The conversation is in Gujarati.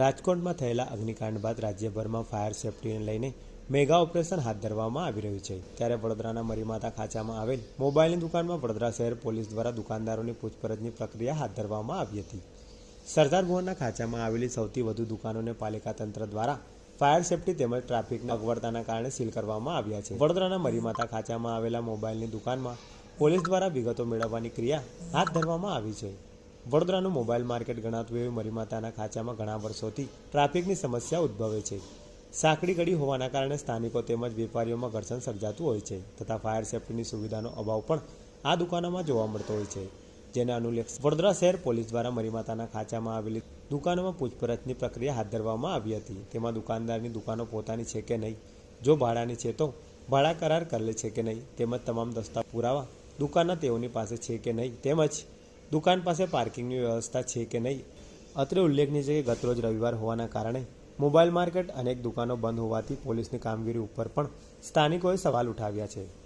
રાજકોટમાં થયેલા અગ્નિકાંડ બાદ રાજ્યભરમાં ફાયર સેફટીને લઈને મેગા ઓપરેશન હાથ ધરવામાં આવી રહ્યું છે. ત્યારે વડોદરાના મરીમાતા ખાંચામાં આવેલ મોબાઈલની દુકાનમાં વડોદરા શહેર પોલીસ દ્વારા દુકાનદારોની પૂછપરછની પ્રક્રિયા હાથ ધરવામાં આવી હતી. સરદાર ભુવનના ખાંચામાં આવેલી સૌથી વધુ દુકાનોને પાલિકા તંત્ર દ્વારા ફાયર સેફટી તેમજ ટ્રાફિકના અગવડતાના કારણે સીલ કરવામાં આવ્યા છે. વડોદરાના મરીમાતા ખાંચામાં આવેલા મોબાઈલની દુકાનમાં પોલીસ દ્વારા વિગતો મેળવવાની ક્રિયા હાથ ધરવામાં આવી છે. વડોદરાનું મોબાઈલ માર્કેટ ગણાતું એવી મરીમાતાના ખાંચામાં ઘણા વર્ષોથી ટ્રાફિકની સમસ્યા ઉદ્ભવે છે. સાંકડી ગળી હોવાના કારણે સ્થાનિકો તેમજ વેપારીઓમાં ઘર્ષણ સર્જાતું હોય છે તથા ફાયર સેફ્ટીની સુવિધાનો અભાવ પણ આ દુકાનોમાં જોવા મળતો હોય છે. જેને અનુલક્ષ વડોદરા શહેર પોલીસ દ્વારા મરીમાતાના ખાંચામાં આવેલી દુકાનોમાં પૂછપરછની પ્રક્રિયા હાથ ધરવામાં આવી હતી. તેમાં દુકાનદારની દુકાનો પોતાની છે કે નહીં, જો ભાડાની છે તો ભાડા કરાર કરેલ છે કે નહીં, તેમજ તમામ દસ્તાવેજ પુરાવા દુકાનના તેઓની પાસે છે કે નહીં, તેમજ દુકાન પાસે પાર્કિંગની વ્યવસ્થા છે કે નહીં? અત્રે ઉલ્લેખનીય છે કે ગતરોજ રવિવાર હોવાના કારણે મોબાઈલ માર્કેટ અનેક દુકાનો બંધ હોવાથી પોલીસની કામગીરી ઉપર પણ સ્થાનિકોએ સવાલ ઉઠાવ્યા છે.